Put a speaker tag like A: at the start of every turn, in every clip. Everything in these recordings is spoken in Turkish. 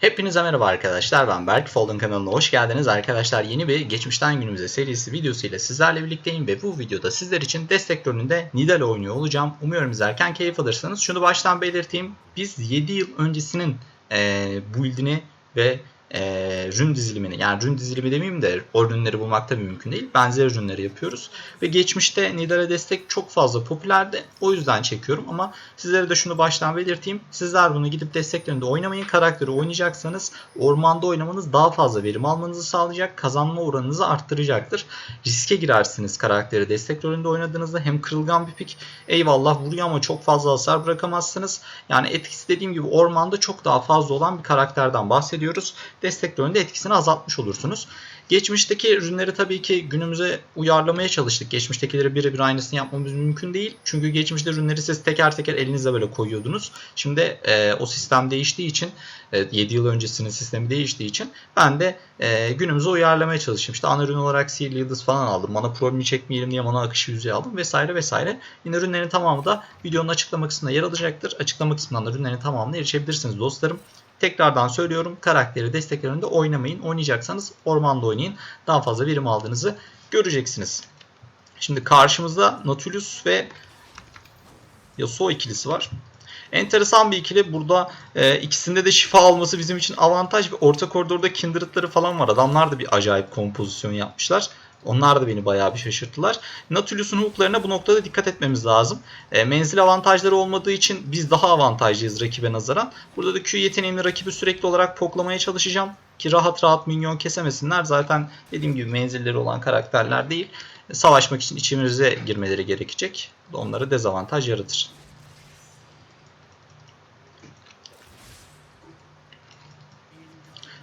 A: Hepinize merhaba arkadaşlar ben Berk. Folden kanalına hoş geldiniz. Arkadaşlar yeni bir geçmişten günümüze serisi videosu ile sizlerle birlikteyim ve bu videoda sizler için destek rolünde Nidal oynuyor olacağım. Umarım izlerken keyif alırsınız. Şunu baştan belirteyim. Biz 7 yıl öncesinin e, build'ini ve e, rün dizilimini yani rün dizilimi demeyeyim de o ürünleri bulmak tabii mümkün değil benzer ürünleri yapıyoruz ve geçmişte Nidal'e destek çok fazla popülerdi o yüzden çekiyorum ama Sizlere de şunu baştan belirteyim. Sizler bunu gidip desteklerinde oynamayın. Karakteri oynayacaksanız ormanda oynamanız daha fazla verim almanızı sağlayacak. Kazanma oranınızı arttıracaktır. Riske girersiniz karakteri destek rolünde oynadığınızda. Hem kırılgan bir pik eyvallah vuruyor ama çok fazla hasar bırakamazsınız. Yani etkisi dediğim gibi ormanda çok daha fazla olan bir karakterden bahsediyoruz. Destek rolünde etkisini azaltmış olursunuz. Geçmişteki ürünleri tabii ki günümüze uyarlamaya çalıştık. Geçmiştekileri birebir aynısını yapmamız mümkün değil. Çünkü geçmişte ürünleri siz teker teker elinizle böyle koyuyordunuz. Şimdi e, o sistem değiştiği için, e, 7 yıl öncesinin sistemi değiştiği için ben de e, günümüze uyarlamaya çalıştım. İşte ana ürün olarak Sihirli Yıldız falan aldım. Mana problemi çekmeyelim diye mana akışı yüzeyi aldım vesaire vesaire. Yine ürünlerin tamamı da videonun açıklama kısmında yer alacaktır. Açıklama kısmından da ürünlerin tamamına erişebilirsiniz dostlarım. Tekrardan söylüyorum karakteri desteklerinde oynamayın. Oynayacaksanız ormanda oynayın. Daha fazla verim aldığınızı göreceksiniz. Şimdi karşımızda Nautilus ve Yasuo ikilisi var. Enteresan bir ikili. Burada e, ikisinde de şifa alması bizim için avantaj. Ve orta koridorda Kindred'ları falan var. Adamlar da bir acayip kompozisyon yapmışlar. Onlar da beni bayağı bir şaşırttılar. Nautilus'un hooklarına bu noktada dikkat etmemiz lazım. E, menzil avantajları olmadığı için biz daha avantajlıyız rakibe nazaran. Burada da Q yeteneğimle rakibi sürekli olarak poklamaya çalışacağım. Ki rahat rahat minyon kesemesinler. Zaten dediğim gibi menzilleri olan karakterler değil. Savaşmak için içimize girmeleri gerekecek. Onlara dezavantaj yaratır.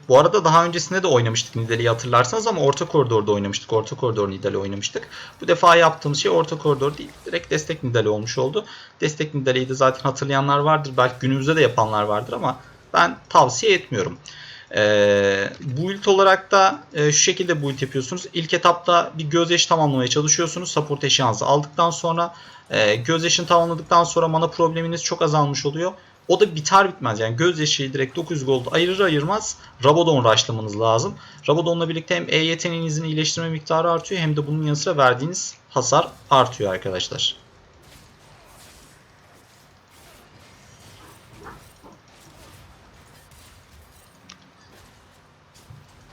A: Bu arada daha öncesinde de oynamıştık Nidalee'yi hatırlarsanız ama orta koridorda oynamıştık. Orta koridor Nidalee oynamıştık. Bu defa yaptığımız şey orta koridor değil. Direkt destek Nidalee olmuş oldu. Destek Nidalee'yi de zaten hatırlayanlar vardır. Belki günümüzde de yapanlar vardır ama ben tavsiye etmiyorum. Ee, build olarak da e, şu şekilde build yapıyorsunuz. İlk etapta bir gözyaşı tamamlamaya çalışıyorsunuz. Support eşyanızı aldıktan sonra e, gözyaşını tamamladıktan sonra mana probleminiz çok azalmış oluyor. O da biter bitmez yani gözyaşı direkt 900 gold ayırır ayırmaz Rabadon rushlamanız lazım. Rabadon'la birlikte hem E yeteneğinizin iyileştirme miktarı artıyor hem de bunun yanı sıra verdiğiniz hasar artıyor arkadaşlar.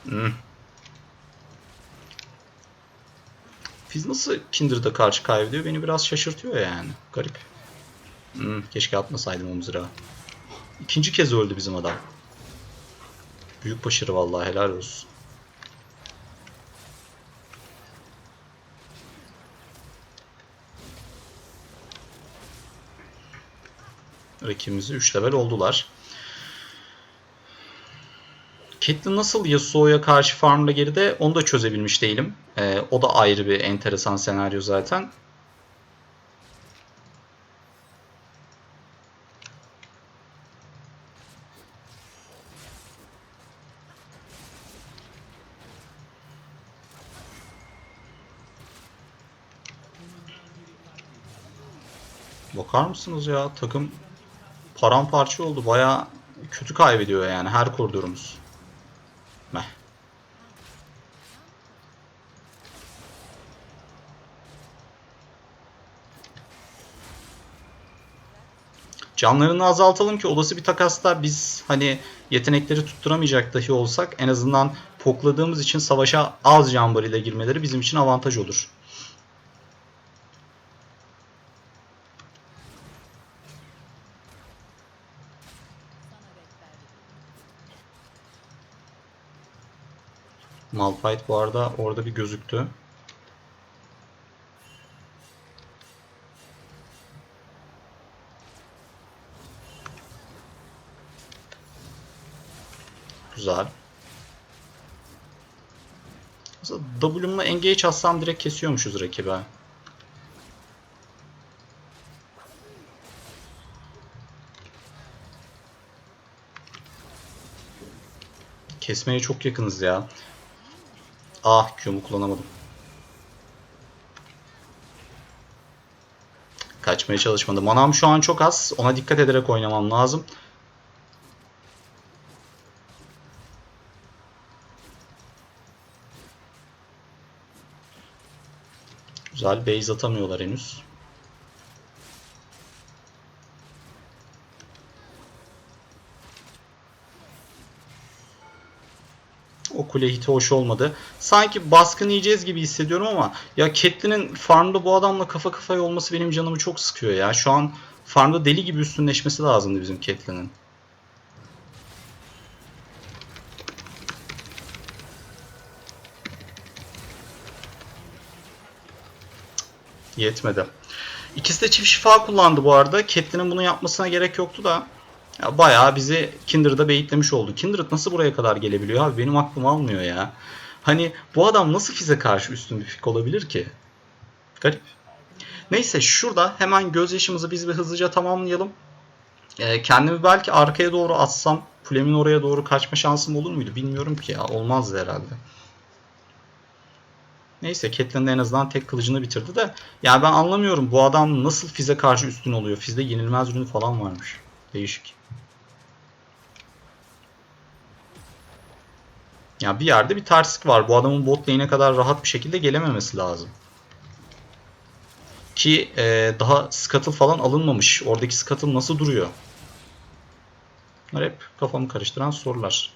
A: Hmm. Fizz nasıl Kindred'a karşı kaybediyor beni biraz şaşırtıyor yani. Garip. Hmm, keşke atmasaydım o mızrağı. İkinci kez öldü bizim adam. Büyük başarı vallahi helal olsun. Rakibimizi 3 level oldular. Caitlyn nasıl Yasuo'ya karşı farmla geride onu da çözebilmiş değilim. Ee, o da ayrı bir enteresan senaryo zaten. Bakar mısınız ya takım paramparça oldu. Baya kötü kaybediyor yani her koridorumuz. Meh. Canlarını azaltalım ki olası bir takasta biz hani yetenekleri tutturamayacak dahi olsak en azından pokladığımız için savaşa az can ile girmeleri bizim için avantaj olur. Malphite bu arada orada bir gözüktü. Güzel. Mesela W'mla engage atsam direkt kesiyormuşuz rakibe. Kesmeye çok yakınız ya. Ah Q'mu kullanamadım. Kaçmaya çalışmadı. Manam şu an çok az. Ona dikkat ederek oynamam lazım. Güzel. Base atamıyorlar henüz. Kule hiti hoş olmadı. Sanki baskın yiyeceğiz gibi hissediyorum ama ya Catelyn'in farmda bu adamla kafa kafaya olması benim canımı çok sıkıyor ya. Şu an farmda deli gibi üstünleşmesi lazımdı bizim Catelyn'in. Yetmedi. İkisi de çift şifa kullandı bu arada. Catelyn'in bunu yapmasına gerek yoktu da. Ya bayağı bizi Kindred'a beyitlemiş oldu. Kindred nasıl buraya kadar gelebiliyor abi? Benim aklım almıyor ya. Hani bu adam nasıl fize karşı üstün bir fik olabilir ki? Garip. Neyse şurada hemen gözyaşımızı biz bir hızlıca tamamlayalım. Ee, kendimi belki arkaya doğru atsam kulemin oraya doğru kaçma şansım olur muydu? Bilmiyorum ki ya. Olmazdı herhalde. Neyse Catelyn en azından tek kılıcını bitirdi de. Ya ben anlamıyorum bu adam nasıl Fizz'e karşı üstün oluyor. Fizz'de yenilmez ürünü falan varmış. Değişik. Ya bir yerde bir terslik var. Bu adamın bot lane'e kadar rahat bir şekilde gelememesi lazım. Ki e, daha scuttle falan alınmamış. Oradaki scuttle nasıl duruyor? Bunlar hep kafamı karıştıran sorular.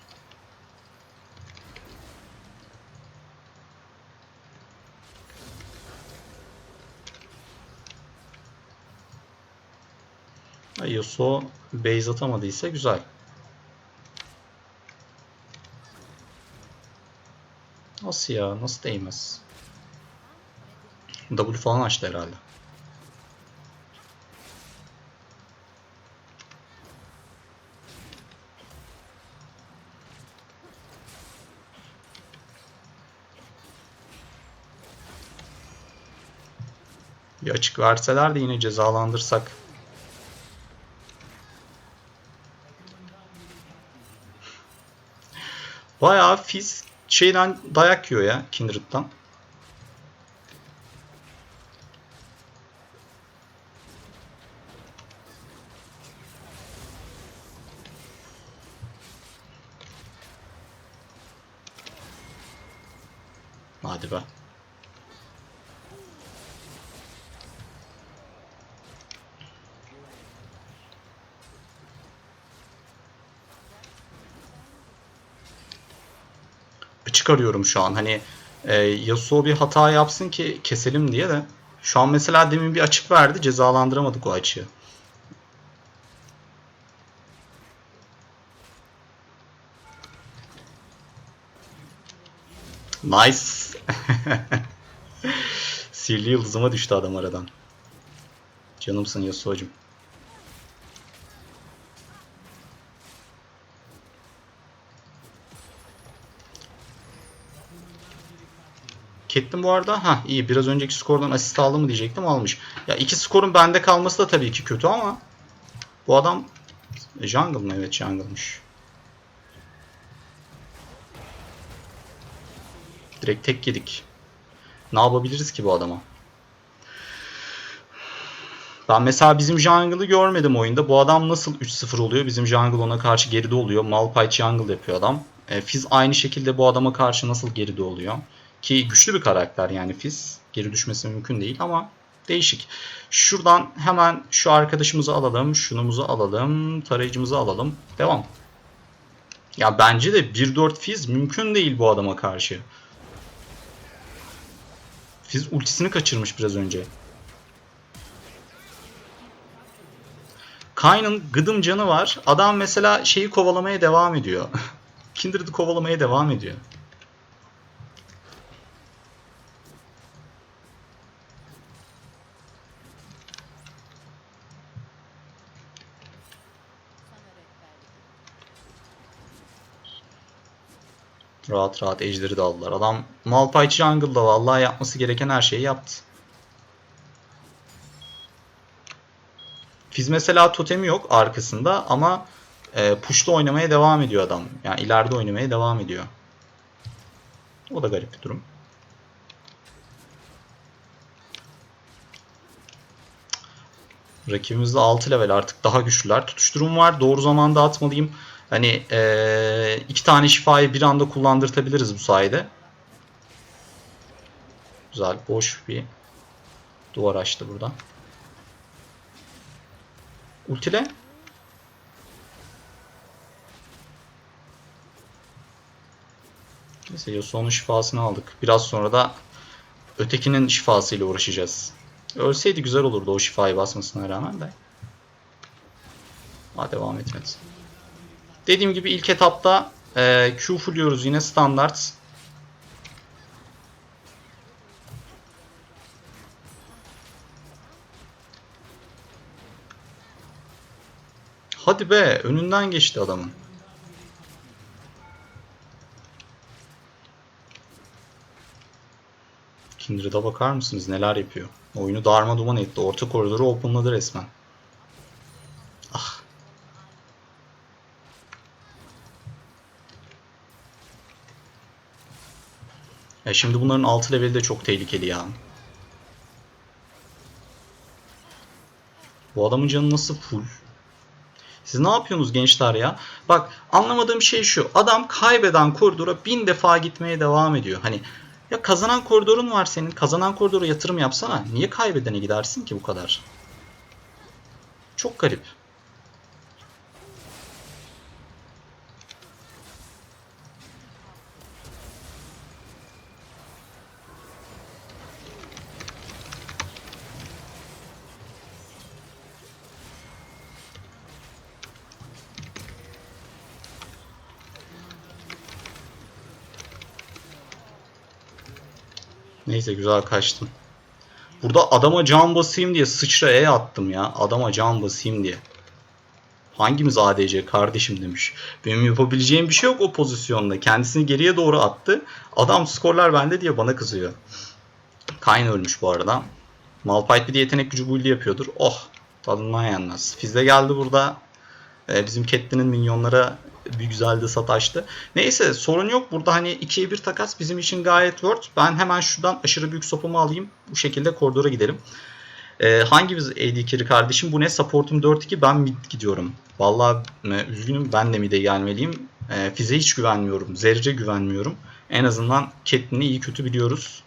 A: Yasuo base atamadıysa güzel. Nasıl ya? Nasıl değmez? W falan açtı herhalde. Bir açık verseler de yine cezalandırsak. Bayağı Fizz şeyden dayak yiyor ya Kindred'dan. Hadi be. Açık arıyorum şu an. Hani e, Yasuo bir hata yapsın ki keselim diye de. Şu an mesela demin bir açık verdi. Cezalandıramadık o açığı. Nice. Sihirli yıldızıma düştü adam aradan. Canımsın Yasuo'cum. Catelyn bu arada ha iyi biraz önceki skordan asist aldı mı diyecektim almış. Ya iki skorun bende kalması da tabii ki kötü ama bu adam jungle mı? Evet jungle'mış. Direkt tek yedik. Ne yapabiliriz ki bu adama? Ben mesela bizim jungle'ı görmedim oyunda. Bu adam nasıl 3-0 oluyor? Bizim jungle ona karşı geride oluyor. Malphite jungle yapıyor adam. E, Fizz aynı şekilde bu adama karşı nasıl geride oluyor? Ki güçlü bir karakter yani Fizz. Geri düşmesi mümkün değil ama değişik. Şuradan hemen şu arkadaşımızı alalım. Şunumuzu alalım. Tarayıcımızı alalım. Devam. Ya bence de 1-4 Fizz mümkün değil bu adama karşı. Fizz ultisini kaçırmış biraz önce. Kayn'ın gıdım canı var. Adam mesela şeyi kovalamaya devam ediyor. Kindred'ı kovalamaya devam ediyor. Rahat rahat ejderi de aldılar. Adam Malphite Jungle'da vallahi yapması gereken her şeyi yaptı. Fizz mesela totemi yok arkasında ama e, push'ta oynamaya devam ediyor adam. Yani ileride oynamaya devam ediyor. O da garip bir durum. Rakibimiz de 6 level artık daha güçlüler. Tutuşturum var. Doğru zamanda atmalıyım. Hani ee, iki tane şifayı bir anda kullandırtabiliriz bu sayede. Güzel, boş bir Duvar açtı burada. Ultile. Neyse Yasuo'nun şifasını aldık. Biraz sonra da ötekinin şifasıyla uğraşacağız. Ölseydi güzel olurdu o şifayı basmasına rağmen de. Ha devam etmedi. Dediğim gibi ilk etapta e, Q fulluyoruz yine standart. Hadi be önünden geçti adamın. Kindred'a bakar mısınız neler yapıyor? Oyunu darma duman etti. Orta koridoru openladı resmen. Ya şimdi bunların 6 leveli de çok tehlikeli ya. Bu adamın canı nasıl full? Siz ne yapıyorsunuz gençler ya? Bak anlamadığım şey şu. Adam kaybeden koridora bin defa gitmeye devam ediyor. Hani ya kazanan koridorun var senin. Kazanan koridora yatırım yapsana. Niye kaybedene gidersin ki bu kadar? Çok garip. Neyse güzel kaçtım. Burada adama can basayım diye sıçra E attım ya. Adama can basayım diye. Hangimiz ADC kardeşim demiş. Benim yapabileceğim bir şey yok o pozisyonda. Kendisini geriye doğru attı. Adam skorlar bende diye bana kızıyor. Kayn ölmüş bu arada. Malphite bir de yetenek gücü build yapıyordur. Oh tadından yenmez. Fizde geldi burada. Ee, bizim Catelyn'in minyonlara güzel de sataştı. Neyse sorun yok. Burada hani 2'ye 1 takas bizim için gayet worth. Ben hemen şuradan aşırı büyük sopumu alayım. Bu şekilde koridora gidelim. Ee, hangimiz AD carry kardeşim? Bu ne? Supportum 4-2 ben mid gidiyorum. Vallahi e, üzgünüm ben de mid'e gelmeliyim. E, Fize hiç güvenmiyorum. Zerre güvenmiyorum. En azından Catelyn'i iyi kötü biliyoruz.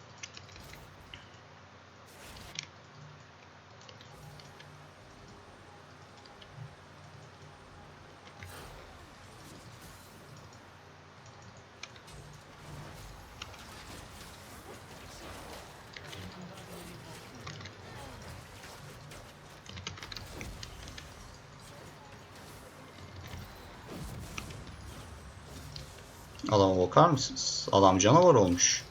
A: Adama bakar mısınız? Adam canavar olmuş.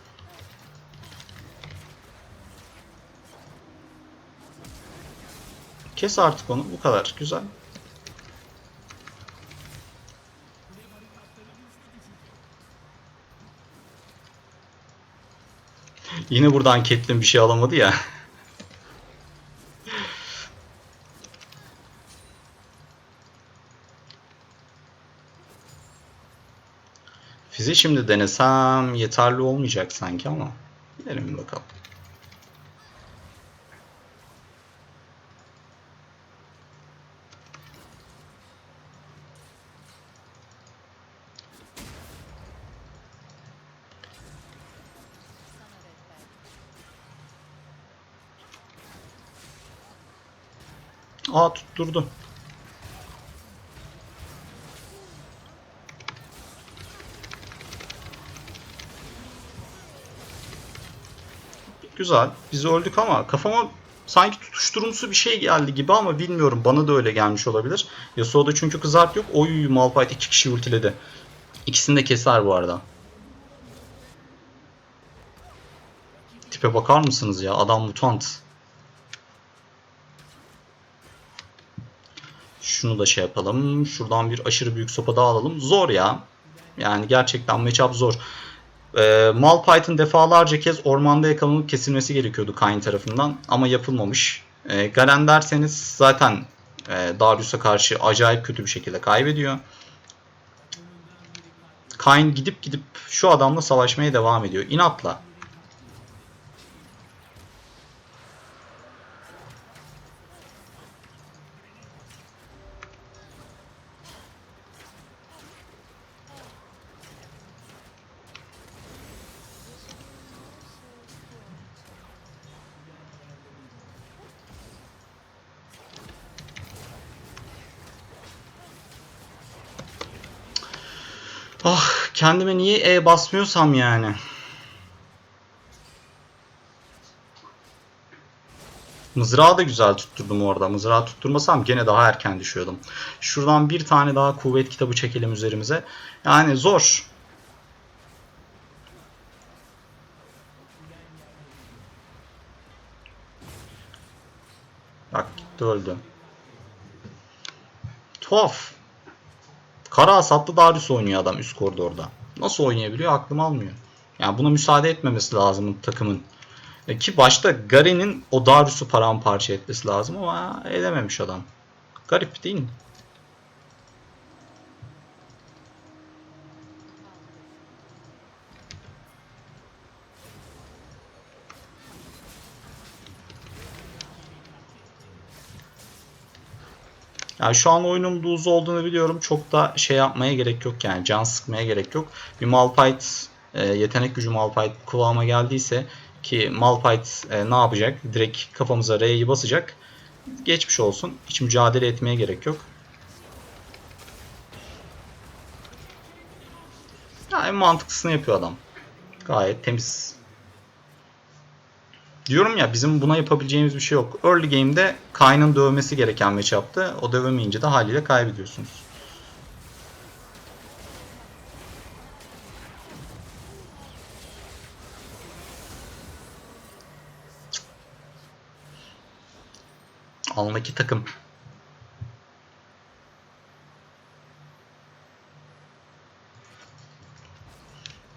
A: Kes artık onu. Bu kadar. Güzel. Yine buradan Catelyn bir şey alamadı ya. Fizi şimdi denesem yeterli olmayacak sanki ama. Gidelim bakalım. Aa tutturdu. Güzel. Biz öldük ama kafama sanki tutuşturumsu bir şey geldi gibi ama bilmiyorum. Bana da öyle gelmiş olabilir. Yasuo'da çünkü kızart yok. Oy Malphite iki kişi ultiledi. İkisini de keser bu arada. Tipe bakar mısınız ya? Adam mutant. Şunu da şey yapalım. Şuradan bir aşırı büyük sopa daha alalım. Zor ya. Yani gerçekten matchup zor. E, Malphite'ın defalarca kez ormanda yakalanıp kesilmesi gerekiyordu Kayn tarafından ama yapılmamış. E, Garen derseniz zaten e, Darius'a karşı acayip kötü bir şekilde kaybediyor. Kayn gidip gidip şu adamla savaşmaya devam ediyor. İnatla. Ah kendime niye E basmıyorsam yani. Mızrağı da güzel tutturdum orada. Mızrağı tutturmasam gene daha erken düşüyordum. Şuradan bir tane daha kuvvet kitabı çekelim üzerimize. Yani zor. Bak gitti öldü. Tuhaf. Kara hasatlı Darius oynuyor adam üst koridorda. Nasıl oynayabiliyor aklım almıyor. Yani buna müsaade etmemesi lazım takımın. E, Ki başta Garen'in o Darius'u paramparça etmesi lazım ama edememiş adam. Garip değil mi? Yani şu an oyunun lose olduğunu biliyorum. Çok da şey yapmaya gerek yok yani. Can sıkmaya gerek yok. Bir Malphite e, yetenek gücü Malphite kıvama geldiyse ki Malphite e, ne yapacak? Direkt kafamıza R'yi basacak. Geçmiş olsun. Hiç mücadele etmeye gerek yok. Ya en mantıklısını yapıyor adam. Gayet temiz. Diyorum ya bizim buna yapabileceğimiz bir şey yok. Early game'de Kayn'ın dövmesi gereken matchup'tı. O dövemeyince de haliyle kaybediyorsunuz. Alındaki takım.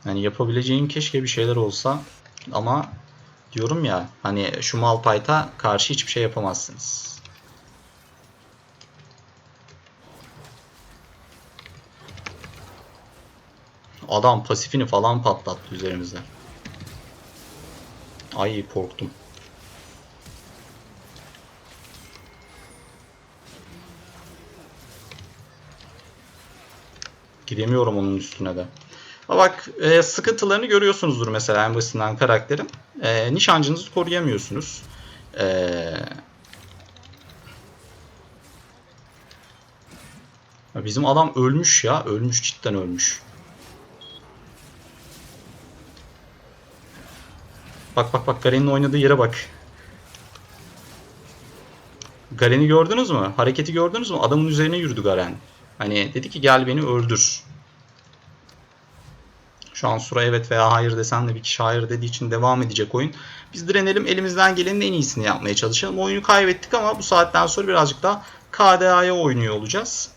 A: Yani yapabileceğim keşke bir şeyler olsa ama diyorum ya hani şu Malphite'a karşı hiçbir şey yapamazsınız. Adam pasifini falan patlattı üzerimize. Ay korktum. Gidemiyorum onun üstüne de. Bak e, sıkıntılarını görüyorsunuzdur mesela en basitinden karakterin. E, nişancınızı koruyamıyorsunuz. E, bizim adam ölmüş ya. Ölmüş cidden ölmüş. Bak bak bak Garen'in oynadığı yere bak. Garen'i gördünüz mü? Hareketi gördünüz mü? Adamın üzerine yürüdü Garen. Hani dedi ki gel beni öldür. Şu an Sura evet veya hayır desen de bir kişi hayır dediği için devam edecek oyun. Biz direnelim elimizden gelenin en iyisini yapmaya çalışalım. Oyunu kaybettik ama bu saatten sonra birazcık daha KDA'ya oynuyor olacağız.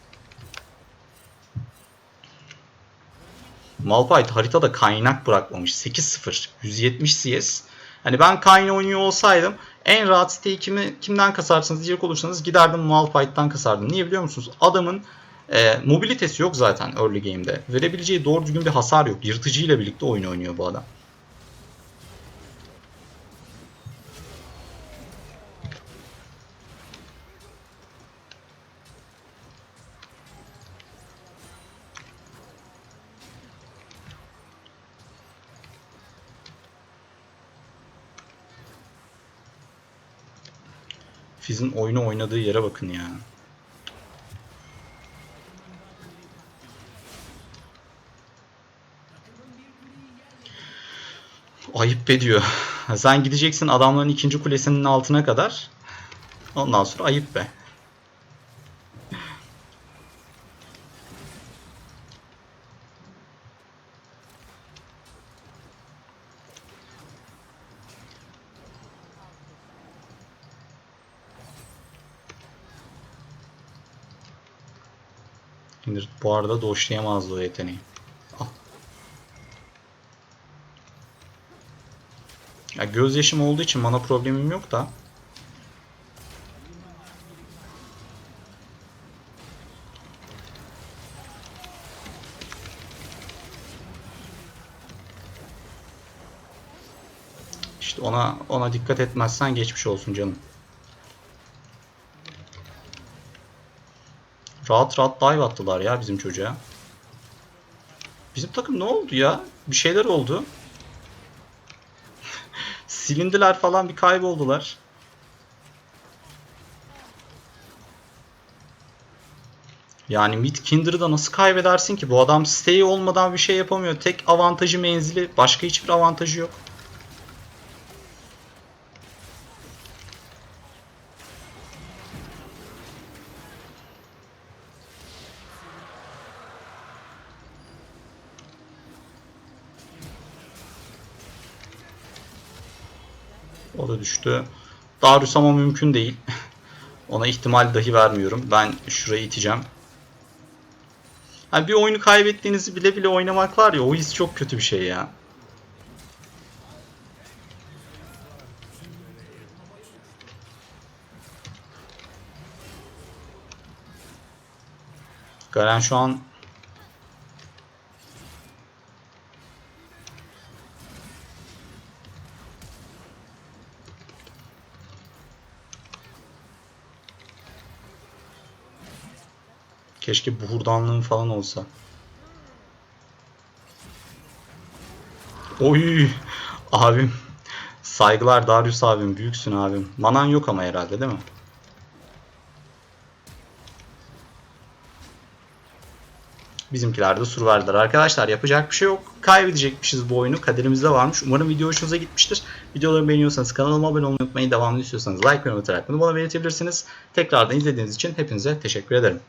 A: Malphite haritada kaynak bırakmamış. 8-0. 170 CS. Hani ben Kayn oynuyor olsaydım en rahat stake'imi kimden kasarsınız diyecek olursanız giderdim Malphite'dan kasardım. Niye biliyor musunuz? Adamın e, mobilitesi yok zaten early game'de. Verebileceği doğru düzgün bir hasar yok. Yırtıcı ile birlikte oyun oynuyor bu adam. Fizz'in oyunu oynadığı yere bakın ya. Ayıp be. Sen gideceksin adamların ikinci kulesinin altına kadar. Ondan sonra ayıp be. Şimdi bu arada doşlayamazdı o yeteneği. Ya gözyaşım olduğu için mana problemim yok da. İşte ona ona dikkat etmezsen geçmiş olsun canım. Rahat rahat dive attılar ya bizim çocuğa. Bizim takım ne oldu ya? Bir şeyler oldu. Silindiler falan bir kayboldular. Yani mid Kindred'ı nasıl kaybedersin ki? Bu adam stay olmadan bir şey yapamıyor. Tek avantajı menzili. Başka hiçbir avantajı yok. O da düştü. Darius ama mümkün değil. Ona ihtimal dahi vermiyorum. Ben şurayı iteceğim. Yani bir oyunu kaybettiğinizi bile bile oynamak var ya o his çok kötü bir şey ya. Garen şu an Keşke buhurdanlığım falan olsa. Oy abim. Saygılar Darius abim. Büyüksün abim. Manan yok ama herhalde değil mi? Bizimkiler de sur verdiler. Arkadaşlar yapacak bir şey yok. Kaybedecekmişiz bu oyunu. Kaderimizde varmış. Umarım video hoşunuza gitmiştir. Videolarımı beğeniyorsanız kanalıma abone olmayı unutmayın. Devamlı istiyorsanız like ve unutarak bunu bana belirtebilirsiniz. Tekrardan izlediğiniz için hepinize teşekkür ederim.